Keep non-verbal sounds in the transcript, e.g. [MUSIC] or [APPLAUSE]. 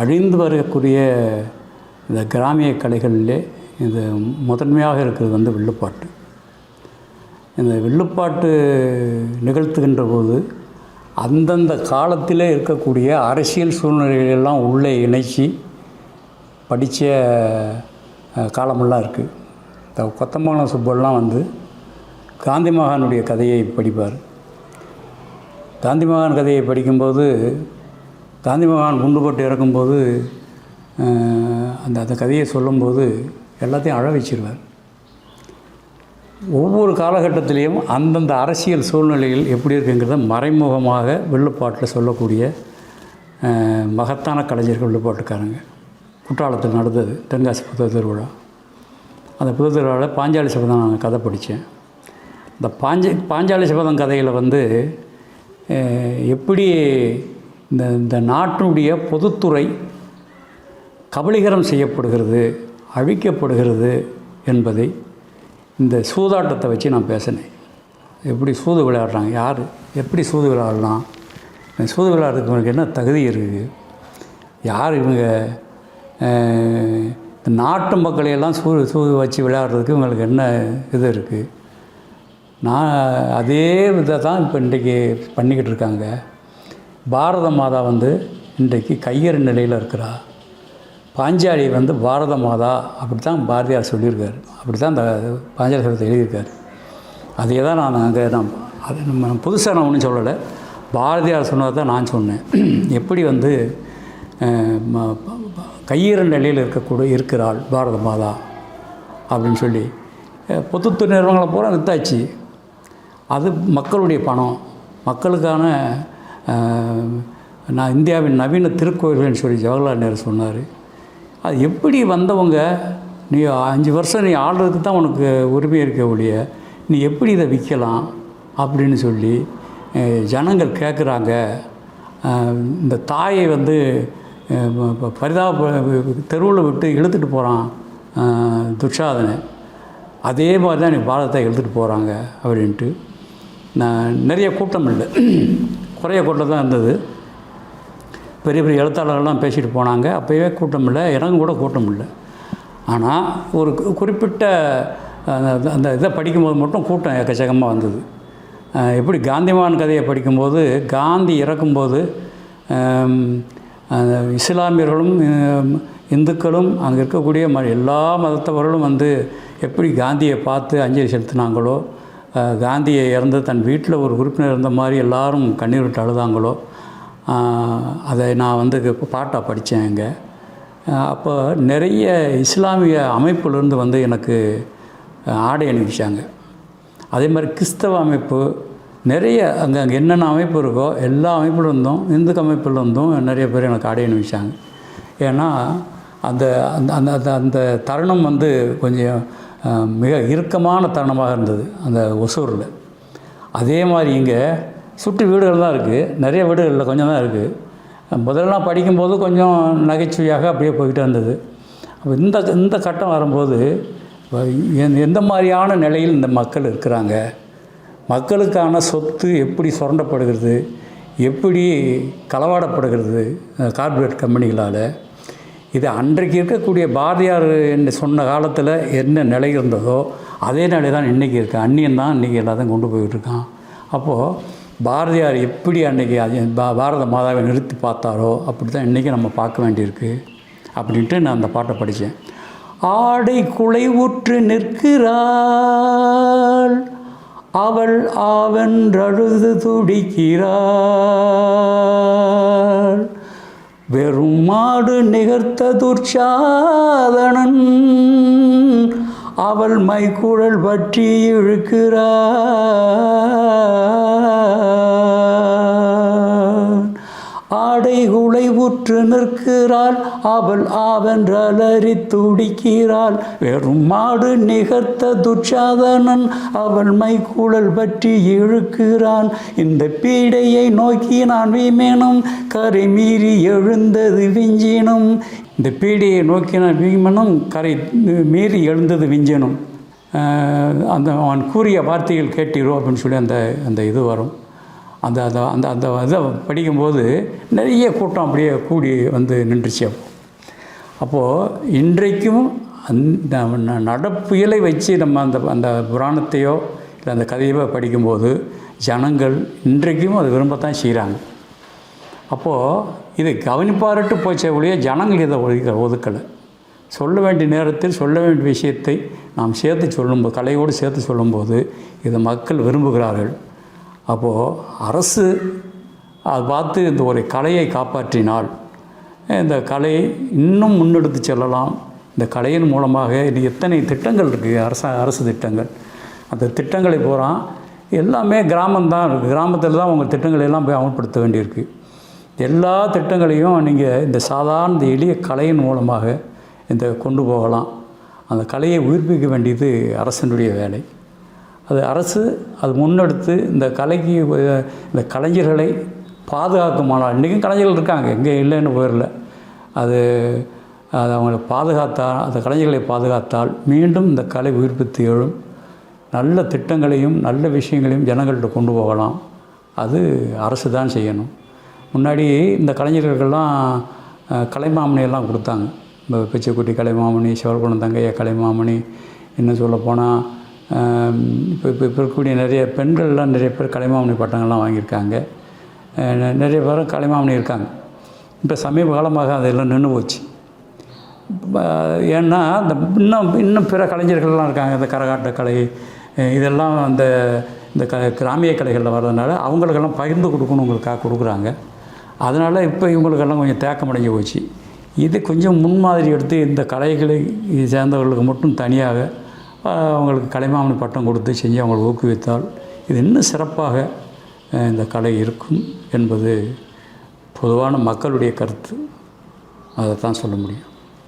அழிந்து வரக்கூடிய இந்த கிராமிய கலைகளிலே இது முதன்மையாக இருக்கிறது வந்து வில்லுப்பாட்டு. இந்த வில்லுப்பாட்டு நிகழ்த்துகின்ற போது அந்தந்த காலத்திலே இருக்கக்கூடிய அரசியல் சூழ்நிலைகளெல்லாம் உள்ளே இணைச்சி படித்த காலமெல்லாம் இருக்குது இந்த கொத்தமங்கலம் சுப்பெல்லாம் வந்து காந்தி மகானுடைய கதையை படிப்பார். காந்தி மகான் கதையை படிக்கும்போது காந்தி மகான் குண்டு போட்டு இறக்கும்போது அந்த அந்த கதையை சொல்லும்போது எல்லாத்தையும் அழ வச்சிருவார். ஒவ்வொரு காலகட்டத்திலையும் அந்தந்த அரசியல் சூழ்நிலைகள் எப்படி இருக்குங்கிறத மறைமுகமாக வில்லுப்பாட்டில் சொல்லக்கூடிய மகத்தான கலைஞர்கள் வெள்ளுப்பாட்டுக்காரங்க. குற்றாலத்தில் நடந்தது தென்காசி புத்த திருவிழா. அந்த புத்தக திருவிழாவில் பாஞ்சாலி சபதம் நான் கதை படித்தேன். இந்த பாஞ்ச பாஞ்சாலி சபதம் கதையில் வந்து எப்படி இந்த இந்த நாட்டினுடைய பொதுத்துறை கபலீகரம் செய்யப்படுகிறது அழிக்கப்படுகிறது என்பதை இந்த சூதாட்டத்தை வச்சு நான் பேசினேன். எப்படி சூது விளையாடுறாங்க யார் எப்படி சூது விளையாடலாம் இந்த சூது விளையாடுறதுக்கு என்ன தகுதி இருக்குது யார் இவங்க இந்த நாட்டு மக்களையெல்லாம் சூது சூது வச்சு விளையாடுறதுக்கு இவங்களுக்கு என்ன இது இருக்குது நான் அதே விதை தான் இப்போ இன்றைக்கி பண்ணிக்கிட்டு இருக்காங்க. பாரத மாதா வந்து இன்றைக்கு கையறு நிலையில் இருக்கிறா. பாஞ்சாலி வந்து பாரத மாதா அப்படி தான் பாரதியார் சொல்லியிருக்காரு. அப்படி தான் அந்த பாஞ்சாலி சபதத்தை எழுதியிருக்கார். அதே தான் நான் அங்கே நான் அது நம்ம புதுசாக நான் ஒன்றும் சொல்லலை. பாரதியார் சொன்னதை தான் நான் சொன்னேன். [CLEARS THROAT] எப்படி வந்து அஹ், நிலையில் இருக்கக்கூடிய இருக்கிறாள் பாரத மாதா அப்படின்னு சொல்லி பொதுத்துறை நிறுவனங்களை பூரா வித்தாச்சு அது மக்களுடைய பணம். மக்களுக்கான நான் இந்தியாவின் நவீன திருக்கோயில்கள்னு சொல்லி ஜவஹர்லால் நேரு சொன்னார். அது எப்படி வந்தவங்க? நீ அஞ்சு வருஷம் நீ ஆடுறதுக்கு தான் உனக்கு உரிமை இருக்க ஒழிய நீ எப்படி இதை விற்கலாம் அப்படின்னு சொல்லி ஜனங்கள் கேட்குறாங்க இந்த தாயை வந்து பரிதாப தெருவில் விட்டு இழுத்துட்டு போகிறான் துஷாதனை அதே மாதிரி தான் நீ பாரதத்தை எழுதிட்டு போகிறாங்க அப்படின்ட்டு. நான் நிறைய கூட்டம் இல்லை குறைய கூட்டம் தான் இருந்தது. பெரிய பெரிய எழுத்தாளர்கள்லாம் பேசிட்டு போனாங்க. அப்போயே கூட்டம் இல்லை. எனக்கு கூட கூட்டம் இல்லை. ஆனால் ஒரு குறிப்பிட்ட அந்த அந்த இதை படிக்கும்போது மட்டும் கூட்டம் எக்கச்சக்கமாக வந்தது. எப்படி காந்திமான் கதையை படிக்கும்போது காந்தி இறக்கும்போது இஸ்லாமியர்களும் இந்துக்களும் அங்கே இருக்கக்கூடிய ம எல்லா மதத்தவர்களும் வந்து எப்படி காந்தியை பார்த்து அஞ்சலி செலுத்தினாங்களோ காந்தியை இறந்து தன் வீட்டில் ஒரு உறுப்பினர் இருந்த மாதிரி எல்லாரும் கண்ணீர் விட்டு அழுதாங்களோ அதை நான் வந்து பாட்டாக படித்தேன் அங்கே. அப்போ நிறைய இஸ்லாமிய அமைப்புலேருந்து வந்து எனக்கு ஆடை அனுப்பிச்சாங்க அதே மாதிரி கிறிஸ்தவ அமைப்பு நிறைய அங்கே அங்கே என்னென்ன அமைப்பு இருக்கோ எல்லா அமைப்புலேருந்தும் இந்து அமைப்புல இருந்தும் நிறைய பேர் எனக்கு ஆடை அனுப்பிச்சாங்க ஏன்னா அந்த அந்த அந்த அந்த அந்த தருணம் வந்து கொஞ்சம் மிக இறுக்கமான தருணமாக இருந்தது அந்த ஒசூரில். அதே மாதிரி இங்கே சுற்றி வீடுகள் தான் இருக்குது. நிறைய வீடுகளில் கொஞ்சம் தான் இருக்குது. முதல்லாம் படிக்கும்போது கொஞ்சம் நகைச்சுவையாக அப்படியே போய்கிட்டே இருந்தது. அப்போ இந்த இந்த கட்டம் வரும்போது எந்த- எந்த மாதிரியான நிலையில் இந்த மக்கள் இருக்கிறாங்க? மக்களுக்கான சொத்து எப்படி சுரண்டப்படுகிறது? எப்படி களவாடப்படுகிறது கார்ப்பரேட் கம்பெனிகளால்? இது அன்றைக்கு இருக்கக்கூடிய பாரதியார் என்று சொன்ன காலத்தில் என்ன நிலை இருந்ததோ அதே நிலை தான் இன்றைக்கி இருக்கு. அந்நியன் தான் இன்றைக்கி எல்லாத்தையும் கொண்டு போயிட்டுருக்கான். அப்போது பாரதியார் எப்படி அன்றைக்கி அது பா பாரத மாதாவை நிறுத்தி பார்த்தாரோ அப்படி தான் இன்றைக்கி நம்ம பார்க்க வேண்டியிருக்கு அப்படின்ட்டு நான் அந்த பாட்டை படித்தேன் ஆடை குலைவுற்று நிற்கிறாள் அவள் ஆவென்றழுது துடிக்கிறாள் வெறும் மாடு நிகர்த்த துர்ச்சாதனன் அவள் மைக்குழல் பற்றி இழுக்கிறார். ஆடை உற்று நிற்கிறாள். அவள் ஆவென்றலறி துடிக்கிறாள். வெறும் மாடு நிகர்த்த துச்சாதனன் அவள் மைக்குழல் பற்றி இழுக்கிறான். இந்த பீடையை நோக்கி நான் வீமேனும் கரை மீறி எழுந்தது விஞ்சினும். இந்த பீடையை நோக்கி நான் வீமனும் கரை மீறி எழுந்தது விஞ்சினும். அந்த அவன் கூறிய வார்த்தைகள் கேட்டீரோ அப்படின்னு சொல்லி அந்த அந்த இது வரும். அந்த அந்த அந்த அந்த இதை படிக்கும்போது நிறைய கூட்டம் அப்படியே கூடி வந்து நின்றுச்சு அப்போ. அப்போது இன்றைக்கும் அந்த ந- நடப்புயலை வச்சு நம்ம அந்த அந்த புராணத்தையோ இல்லை அந்த கதையோ படிக்கும்போது ஜனங்கள் இன்றைக்கும் அதை விரும்பத்தான் செய்கிறாங்க அப்போது இது கவனிப்பாரட்டு போச்சே ஒழிய ஜனங்கள் இதை ஒதுக்க ஒதுக்கலை. சொல்ல வேண்டிய நேரத்தில் சொல்ல வேண்டிய விஷயத்தை நாம் சேர்த்து சொல்லும்போது கலையோடு சேர்த்து சொல்லும்போது இதை மக்கள் விரும்புகிறார்கள். அப்போது அரசு அதை பார்த்து இந்த ஒரு கலையை காப்பாற்றினால் இந்த கலை இன்னும் முன்னெடுத்து செல்லலாம். இந்த கலையின் மூலமாக இது எத்தனை திட்டங்கள் இருக்குது அரச அரசு திட்டங்கள். அந்த திட்டங்களை பூரா எல்லாமே கிராமம்தான் இருக்குது கிராமத்தில் தான் உங்கள் திட்டங்களை எல்லாம் போய் அமல்படுத்த வேண்டியிருக்கு. எல்லா திட்டங்களையும் நீங்கள் இந்த சாதாரண இந்த எளிய கலையின் மூலமாக இந்த கொண்டு போகலாம். அந்த கலையை உயிர்ப்பிக்க வேண்டியது அரசனுடைய வேலை. அது அரசு அது முன்னெடுத்து இந்த கலைக்கு இந்த கலைஞர்களை பாதுகாக்குமானால் இன்றைக்கும் கலைஞர்கள் இருக்காங்க எங்கே இல்லைன்னு போயிடல அது அது அவங்களை பாதுகாத்தால் அந்த கலைஞர்களை பாதுகாத்தால் மீண்டும் இந்த கலை உயிர்ப்பித்து எழும் நல்ல திட்டங்களையும் நல்ல விஷயங்களையும் ஜனங்கள்கிட்ட கொண்டு போகலாம். அது அரசு தான் செய்யணும். முன்னாடி இந்த கலைஞர்களுக்கெல்லாம் கலைமாமணியெல்லாம் கொடுத்தாங்க. இந்த பிச்சைக்குட்டி கலைமாமணி சிவகுணம் தங்கையா கலைமாமணி இன்னும் சொல்லப்போனால் இப்போ இப்போ இப்போ இருக்கக்கூடிய நிறைய பெண்கள்லாம் நிறைய பேர் கலைமாமணி பட்டங்கள்லாம் வாங்கியிருக்காங்க. நிறைய பேரும் கலைமாமணி இருக்காங்க. இப்போ சமீப காலமாக அதெல்லாம் நின்று போச்சு. ஏன்னா இந்த இன்னும் இன்னும் பிற கலைஞர்கள்லாம் இருக்காங்க. இந்த கரகாட்ட கலை இதெல்லாம் அந்த இந்த க கிராமிய கலைகளில் வர்றதுனால அவங்களுக்கெல்லாம் பகிர்ந்து கொடுக்கணுங்களுக்காக கொடுக்குறாங்க. அதனால் இப்போ இவங்களுக்கெல்லாம் கொஞ்சம் தேக்கமடைஞ்சு போச்சு. இது கொஞ்சம் முன்மாதிரி எடுத்து இந்த கலைகளை சேர்ந்தவர்களுக்கு மட்டும் தனியாக அவங்களுக்கு கலைமாமணி பட்டம் கொடுத்து செஞ்சு அவங்களை ஊக்குவித்தால் இது இன்னும் சிறப்பாக இந்த கலை இருக்கும் என்பது பொதுவான மக்களுடைய கருத்து. அதை தான் சொல்ல முடியும்.